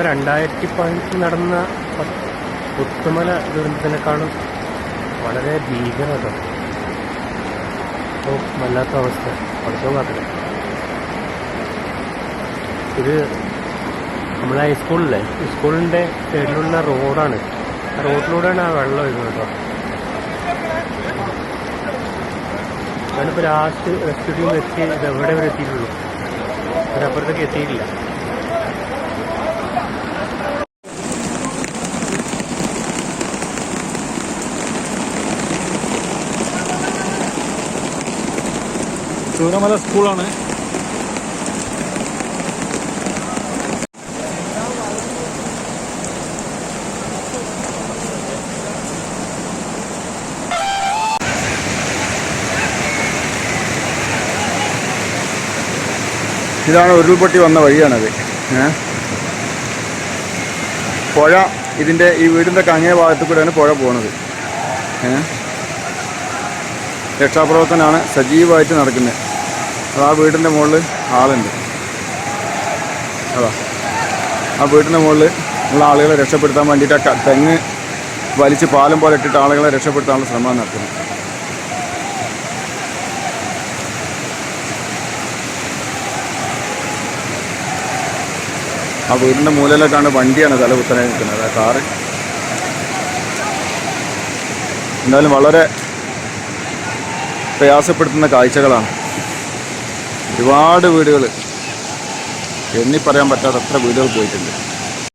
രണ്ടായിരത്തി പതിനെട്ടിൽ നടന്ന പുത്തുമല ദുരന്തത്തിനേക്കാളും വളരെ ഭീകരത. വല്ലാത്ത അവസ്ഥ. പഠിച്ചോ കാത്തില്ല ഇത് നമ്മളെ ഹൈസ്കൂളിലെ സ്കൂളിന്റെ സൈഡിലുള്ള റോഡാണ്. റോഡിലൂടെയാണ് ആ വെള്ളം ഒഴുകുന്നത് കേട്ടോ. ഞാനിപ്പോൾ ലാസ്റ്റ് റെസ്ക്യൂ എത്തി ഇത് എവിടെ വരെ എത്തിയിട്ടുള്ളൂ? അതിനപ്പുറത്തേക്ക് എത്തിയിട്ടില്ല. ചൂരമല സ്കൂളാണ് ഇതാണ് ഉരുൾപൊട്ടി വന്ന വഴിയാണത്? പുഴ ഇതിന്റെ ഈ വീടിന്റെ കങ്ങേ ഭാഗത്തു കൂടെയാണ് പുഴ പോണത് ഏ? രക്ഷാപ്രവർത്തനമാണ് സജീവമായിട്ട് നടക്കുന്നത്. അത് ആ വീടിന്റെ മുകളിൽ ആളുണ്ട്. അതാ. ആ വീടിന്റെ മുകളിൽ ഉള്ള ആളുകളെ രക്ഷപ്പെടുത്താൻ വേണ്ടിയിട്ട് ആ തെങ്ങ് വലിച്ച് പാലം പോലെ ഇട്ടിട്ട് ആളുകളെ രക്ഷപ്പെടുത്താനുള്ള ശ്രമം നടത്തുന്നത് ആ വീടിന്റെ മൂലയിലേക്കാണ് വണ്ടിയാണ് തല കുത്തനെ നിൽക്കുന്നത്. ആ കാറ്. എന്തായാലും വളരെ പ്രയാസപ്പെടുത്തുന്ന കാഴ്ചകളാണ്. ഒരുപാട് വീടുകൾ എണ്ണി പറയാൻ പറ്റാത്തത്ര വീടുകൾ പോയിട്ടുണ്ട്.